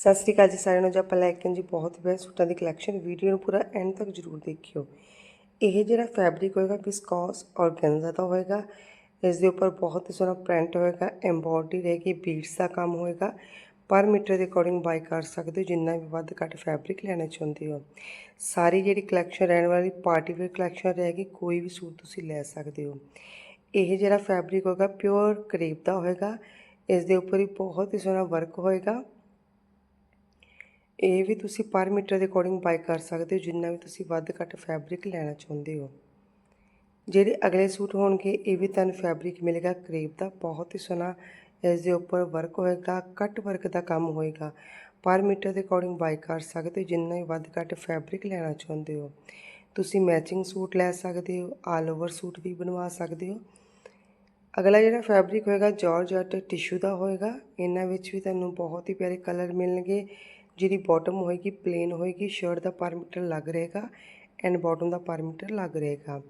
ਸਤਿ ਸ੍ਰੀ ਅਕਾਲ ਜੀ ਸਾਰਿਆਂ ਨੂੰ ਜੀ, ਆਪਾਂ ਜੀ ਬਹੁਤ ਬੈਸਟ ਸੂਟਾਂ ਦੀ ਕਲੈਕਸ਼ਨ ਵੀਡੀਓ ਨੂੰ ਪੂਰਾ ਐਂਡ ਤੱਕ ਜਰੂਰ ਦੇਖਿਓ। ਇਹ ਜਿਹੜਾ ਫੈਬਰਿਕ ਹੋਏਗਾ ਵਿਸਕੋਸ ਔਰਗੈਂਜ਼ਾ ਦਾ ਹੋਏਗਾ, ਇਸ ਦੇ ਉੱਪਰ ਬਹੁਤ ਹੀ ਸੋਹਣਾ ਪ੍ਰਿੰਟ ਹੋਏਗਾ ਐਮਬੋਡਰੀ ਰਹੇਗੀ ਬੀਡਸ ਦਾ ਕੰਮ ਹੋਏਗਾ। ਪਰ ਮੀਟਰ ਦੇ ਅਕੋਰਡਿੰਗ ਬਾਈ ਕਰ ਸਕਦੇ ਹੋ, ਜਿੰਨਾ ਵੀ ਵੱਧ ਘੱਟ ਫੈਬਰਿਕ ਲੈਣਾ ਚਾਹੁੰਦੇ ਹੋ। ਸਾਰੀ ਜਿਹੜੀ ਕਲੈਕਸ਼ਨ ਰਹਿਣ ਵਾਲੀ ਪਾਰਟੀ ਵੇਅਰ ਕਲੈਕਸ਼ਨ ਰਹੇਗੀ, ਕੋਈ ਵੀ ਸੂਟ ਤੁਸੀਂ ਲੈ ਸਕਦੇ ਹੋ। ਇਹ ਜਿਹੜਾ ਫੈਬਰਿਕ ਹੋਏਗਾ ਪਿਓਰ ਕਰੇਪ ਦਾ ਹੋਏਗਾ, ਇਸ ਦੇ ਉੱਪਰ ਹੀ ਬਹੁਤ ਹੀ ਸੋਹਣਾ ਵਰਕ ਹੋਏਗਾ। ਇਹ ਵੀ ਤੁਸੀਂ ਪਰ ਮੀਟਰ ਦੇ ਅਕੋਰਡਿੰਗ ਬਾਈ ਕਰ ਸਕਦੇ ਹੋ, ਜਿੰਨਾ ਵੀ ਤੁਸੀਂ ਵੱਧ ਘੱਟ ਫੈਬਰਿਕ ਲੈਣਾ ਚਾਹੁੰਦੇ ਹੋ। ਜਿਹੜੇ ਅਗਲੇ ਸੂਟ ਹੋਣਗੇ, ਇਹ ਵੀ ਤੁਹਾਨੂੰ ਫੈਬਰਿਕ ਮਿਲੇਗਾ। ਕਰੇਪ ਦਾ ਬਹੁਤ ਹੀ ਸੋਹਣਾ ਇਸ ਦੇ ਉੱਪਰ ਵਰਕ ਹੋਏਗਾ ਕੱਟ ਵਰਕ ਦਾ ਕੰਮ ਹੋਏਗਾ। ਪਰ ਮੀਟਰ ਦੇ ਅਕੋਰਡਿੰਗ ਬਾਈ ਕਰ ਸਕਦੇ ਹੋ, ਜਿੰਨਾ ਵੀ ਵੱਧ ਘੱਟ ਫੈਬਰਿਕ ਲੈਣਾ ਚਾਹੁੰਦੇ ਹੋ। ਤੁਸੀਂ ਮੈਚਿੰਗ ਸੂਟ ਲੈ ਸਕਦੇ ਹੋ ਆਲ ਓਵਰ ਸੂਟ ਵੀ ਬਣਵਾ ਸਕਦੇ ਹੋ। ਅਗਲਾ ਜਿਹੜਾ ਫੈਬਰਿਕ ਹੋਏਗਾ ਜਾਰਜਟ ਟਿਸ਼ੂ ਦਾ ਹੋਏਗਾ। ਇਹਨਾਂ ਵਿੱਚ ਵੀ ਤੁਹਾਨੂੰ ਬਹੁਤ ਹੀ ਪਿਆਰੇ ਕਲਰ ਮਿਲਣਗੇ। ਜਿਹਦੀ ਬਾਟਮ ਹੋਏਗੀ ਪਲੇਨ ਹੋਏਗੀ ਸ਼ਰਟ ਦਾ ਪਰ ਮੀਟਰ ਲੱਗ ਰਹੇਗਾ ਐਂਡ ਬਾਟਮ ਦਾ ਪਰ ਮੀਟਰ ਲੱਗ ਰਹੇਗਾ।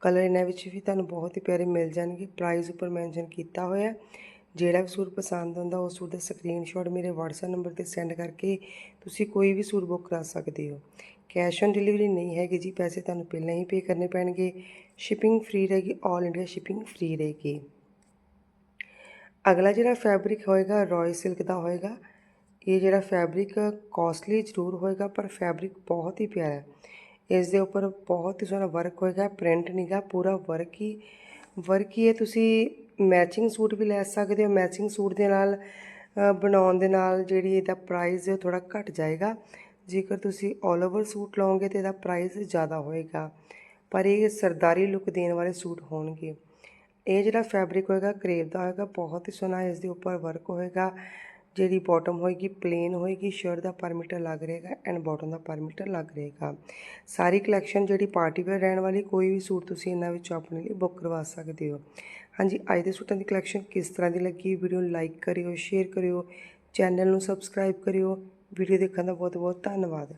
ਕਲਰ ਇਹਨਾਂ ਵਿੱਚ ਵੀ ਤੁਹਾਨੂੰ ਬਹੁਤ ਹੀ ਪਿਆਰੇ ਮਿਲ ਜਾਣਗੇ। ਪ੍ਰਾਈਸ ਉੱਪਰ ਮੈਂਸ਼ਨ ਕੀਤਾ ਹੋਇਆ। ਜਿਹੜਾ ਵੀ ਸੂਟ ਪਸੰਦ ਆਉਂਦਾ, ਉਸ ਸੂਟ ਦਾ ਸਕਰੀਨਸ਼ਾਟ ਮੇਰੇ WhatsApp ਨੰਬਰ ਤੇ ਸੈਂਡ ਕਰਕੇ ਤੁਸੀਂ ਕੋਈ ਵੀ ਸੂਟ ਬੁੱਕ ਕਰਾ ਸਕਦੇ ਹੋ। ਕੈਸ਼ ਔਨ ਡਿਲੀਵਰੀ ਨਹੀਂ ਹੈਗੀ ਜੀ, ਪੈਸੇ ਤੁਹਾਨੂੰ ਪਹਿਲਾਂ ਹੀ ਪੇ ਕਰਨੇ ਪੈਣਗੇ। ਸ਼ਿਪਿੰਗ ਫ੍ਰੀ ਰਹੇਗੀ 올 ਇੰਡੀਆ ਸ਼ਿਪਿੰਗ ਫ੍ਰੀ ਰਹੇਗੀ। ਅਗਲਾ ਜਿਹੜਾ ਫੈਬਰਿਕ ਹੋਏਗਾ ਰॉय ਸਿਲਕ ਦਾ ਹੋਏਗਾ। ਇਹ ਜਿਹੜਾ ਫੈਬਰਿਕ ਕਾਸਟਲੀ ਜ਼ਰੂਰ ਹੋਏਗਾ, ਪਰ ਫੈਬਰਿਕ ਬਹੁਤ ਹੀ ਪਿਆਰਾ ਹੈ। ਇਸ ਦੇ ਉੱਪਰ ਬਹੁਤ ਹੀ ਸੋਹਣਾ ਵਰਕ ਹੋਏਗਾ ਪ੍ਰਿੰਟ ਨਹੀਂਗਾ ਪੂਰਾ ਵਰਕ ਹੀ ਵਰਕ ਹੀ ਹੈ। ਤੁਸੀਂ ਮੈਚਿੰਗ ਸੂਟ ਵੀ ਲੈ ਸਕਦੇ ਹੋ। ਮੈਚਿੰਗ ਸੂਟ ਦੇ ਨਾਲ ਬਣਾਉਣ ਦੇ ਨਾਲ ਜਿਹੜੀ ਇਹਦਾ ਪ੍ਰਾਈਸ ਹੈ ਥੋੜਾ ਘਟ ਜਾਏਗਾ। ਜੇਕਰ ਤੁਸੀਂ 올 ਓਵਰ ਸੂਟ ਲਓਗੇ ਤੇ ਇਹਦਾ ਪ੍ਰਾਈਸ ਜ਼ਿਆਦਾ ਹੋਏਗਾ। ਪਰ ਇਹ ਸਰਦਾਰੀ ਲੁੱਕ ਦੇਣ ਵਾਲੇ ਸੂਟ ਹੋਣਗੇ। ਇਹ ਜਿਹੜਾ ਫੈਬਰਿਕ ਹੋਏਗਾ ਕਰੇਪ ਦਾ ਹੋਏਗਾ, ਬਹੁਤ ਹੀ ਸੋਹਣਾ ਇਸ ਦੇ ਉੱਪਰ ਵਰਕ ਹੋਏਗਾ। ਜਿਹੜੀ ਬਾਟਮ ਹੋਏਗੀ ਪਲੇਨ ਹੋਏਗੀ ਸ਼ਰਟ ਦਾ ਪਰ ਮੀਟਰ ਲੱਗ ਰਹੇਗਾ ਐਂਡ ਬਾਟਮ ਦਾ ਪਰ ਮੀਟਰ ਲੱਗ ਰਹੇਗਾ। ਸਾਰੀ ਕਲੈਕਸ਼ਨ ਜਿਹੜੀ ਪਾਰਟੀ ਵੇਅਰ ਰਹਿਣ ਵਾਲੀ, ਕੋਈ ਵੀ ਸੂਟ ਤੁਸੀਂ ਇਹਨਾਂ ਵਿੱਚੋਂ ਆਪਣੇ ਲਈ ਬੁੱਕ ਕਰਵਾ ਸਕਦੇ ਹੋ। ਹਾਂਜੀ, ਅੱਜ ਦੇ ਸੂਟਾਂ ਦੀ ਕਲੈਕਸ਼ਨ ਕਿਸ ਤਰ੍ਹਾਂ ਦੀ ਲੱਗੀ ਵੀਡੀਓ ਨੂੰ ਲਾਈਕ ਕਰਿਓ ਸ਼ੇਅਰ ਕਰਿਓ ਚੈਨਲ ਨੂੰ ਸਬਸਕ੍ਰਾਈਬ ਕਰਿਓ। ਵੀਡੀਓ ਦੇਖਣ ਦਾ ਬਹੁਤ ਬਹੁਤ ਧੰਨਵਾਦ।